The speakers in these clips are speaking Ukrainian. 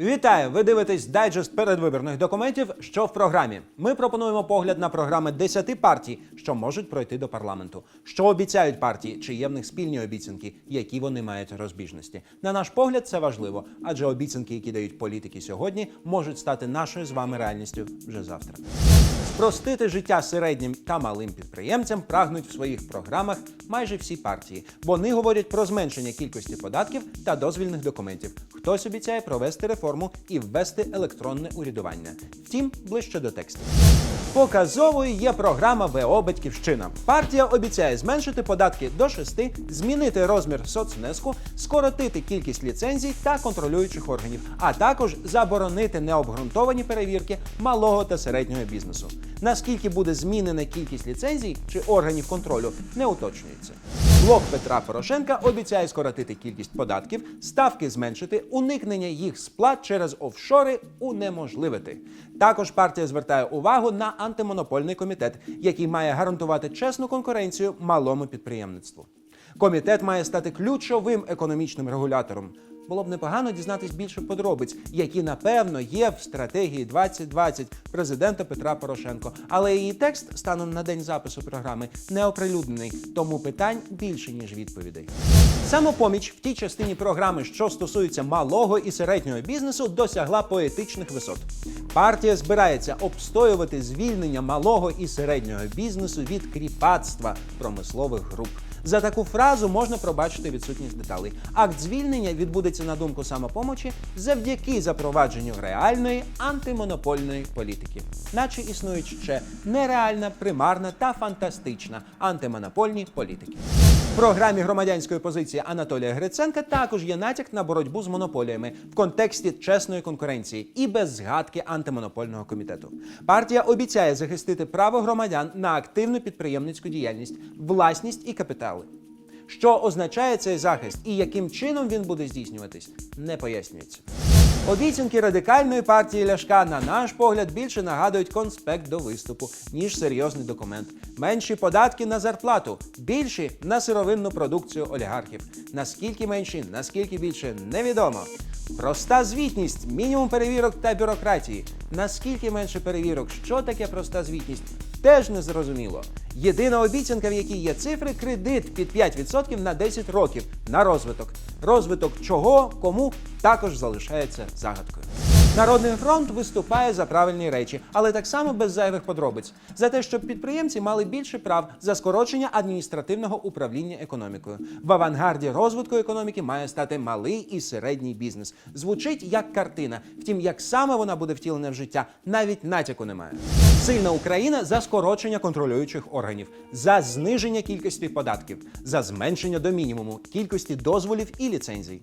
Вітаю! Ви дивитесь дайджест передвиборних документів. Що в програмі? Ми пропонуємо погляд на програми 10 партій, що можуть пройти до парламенту. Що обіцяють партії, чи є в них спільні обіцянки, які вони мають розбіжності. На наш погляд, це важливо, адже обіцянки, які дають політики сьогодні, можуть стати нашою з вами реальністю вже завтра. Спростити життя середнім та малим підприємцям прагнуть в своїх програмах майже всі партії. Вони говорять про зменшення кількості податків та дозвільних документів. Хтось обіцяє провести реформу і ввести електронне урядування. Втім, ближче до тексту. Показовою є програма ВО Батьківщина. Партія обіцяє зменшити податки до 6, змінити розмір соцвнеску, скоротити кількість ліцензій та контролюючих органів, а також заборонити необґрунтовані перевірки малого та середнього бізнесу. Наскільки буде змінена кількість ліцензій чи органів контролю, не уточнюється. Блок Петра Порошенка обіцяє скоротити кількість податків, ставки зменшити, уникнення їх сплат через офшори унеможливити. Також партія звертає увагу на антимонопольний комітет, який має гарантувати чесну конкуренцію малому підприємництву. Комітет має стати ключовим економічним регулятором. Було б непогано дізнатись більше подробиць, які напевно є в стратегії 2020 президента Петра Порошенко. Але її текст станом на день запису програми не оприлюднений, тому питань більше ніж відповідей. Самопоміч в тій частині програми, що стосується малого і середнього бізнесу, досягла поетичних висот. Партія збирається обстоювати звільнення малого і середнього бізнесу від кріпацтва промислових груп. За таку фразу можна пробачити відсутність деталей. Акт звільнення відбудеться на думку самопомочі завдяки запровадженню реальної антимонопольної політики, наче існують ще нереальна, примарна та фантастична антимонопольні політики. Програмі громадянської позиції Анатолія Гриценка також є натяк на боротьбу з монополіями в контексті чесної конкуренції і без згадки антимонопольного комітету. Партія обіцяє захистити право громадян на активну підприємницьку діяльність, власність і капітали. Що означає цей захист і яким чином він буде здійснюватись, не пояснюється. Обіцянки радикальної партії Ляшка, на наш погляд, більше нагадують конспект до виступу, ніж серйозний документ. Менші податки на зарплату, більші на сировинну продукцію олігархів. Наскільки менші, наскільки більше, невідомо. Проста звітність, мінімум перевірок та бюрократії. Наскільки менше перевірок, що таке проста звітність, теж не зрозуміло. Єдина обіцянка, в якій є цифри, кредит під 5% на 10 років на розвиток. Розвиток чого, кому також залишається загадкою. Народний фронт виступає за правильні речі, але так само без зайвих подробиць за те, щоб підприємці мали більше прав за скорочення адміністративного управління економікою. В авангарді розвитку економіки має стати малий і середній бізнес. Звучить як картина. Втім, як саме вона буде втілена в життя, навіть натяку немає. Сильна Україна за скорочення контролюючих органів, за зниження кількості податків, за зменшення до мінімуму кількості дозволів і ліцензій.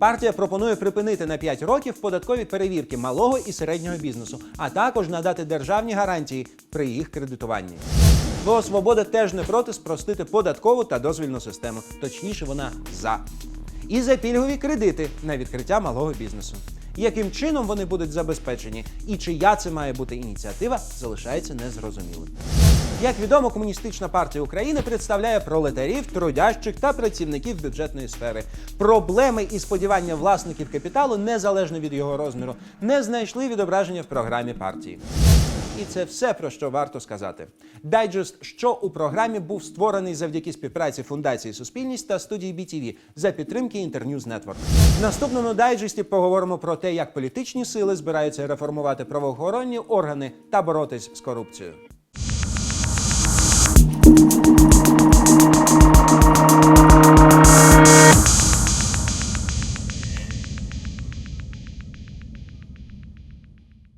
Партія пропонує припинити на 5 років податкові перевірки малого і середнього бізнесу, а також надати державні гарантії при їх кредитуванні. ВО Свобода теж не проти спростити податкову та дозвільну систему, точніше, вона за. І за пільгові кредити на відкриття малого бізнесу. Яким чином вони будуть забезпечені і чия це має бути ініціатива, залишається незрозумілим. Як відомо, комуністична партія України представляє пролетарів, трудящих та працівників бюджетної сфери. Проблеми і сподівання власників капіталу, незалежно від його розміру, не знайшли відображення в програмі партії. І це все про що варто сказати. Дайджест, що у програмі був створений завдяки співпраці фундації Суспільність та студії BTV за підтримки Інтерньюз Network. В наступному дайджесті поговоримо про те, як політичні сили збираються реформувати правоохоронні органи та боротись з корупцією.